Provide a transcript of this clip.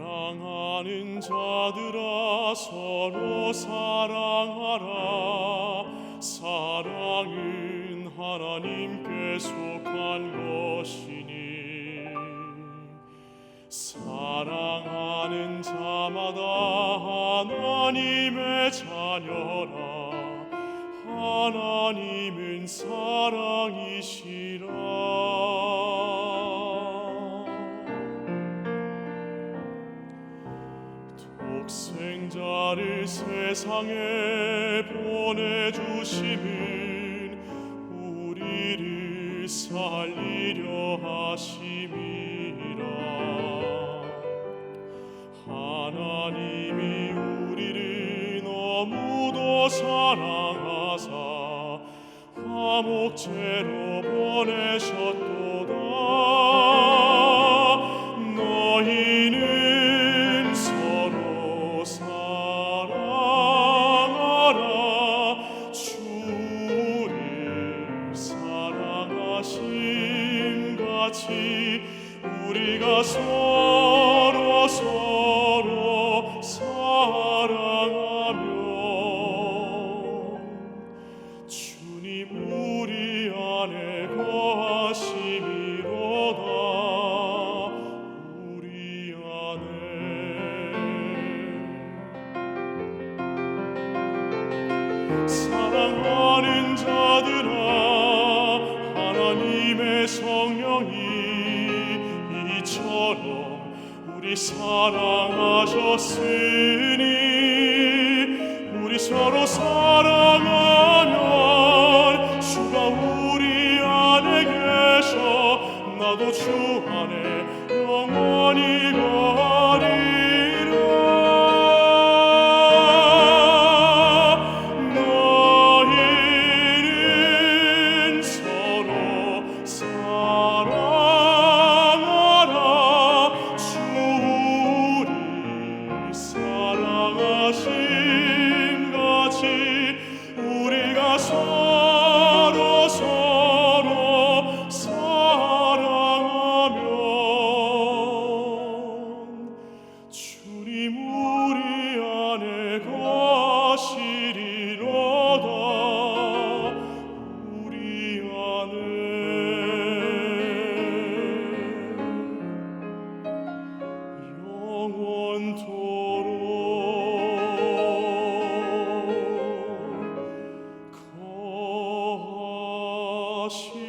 사랑하는 자들아 서로 사랑하라. 사랑은 하나님께 속한 것이니. 사랑하는 자마다 하나님의 자녀라. 하나님은 사랑이시라 독생자를 세상에 보내주심은 우리를 살리려 하심이라. 하나님이 우리를 너무도 사랑하사 화목제로 보내셨도다 같이 우리가 서로 서로 사랑하며 주님 우리 안에 거하심이로다. 우리 안에 사랑하는 자들아 우리 사랑하셨으니 우리 서로 사랑하면 주가 우리 안에 계셔. 나도 주 안에 영원히 가 us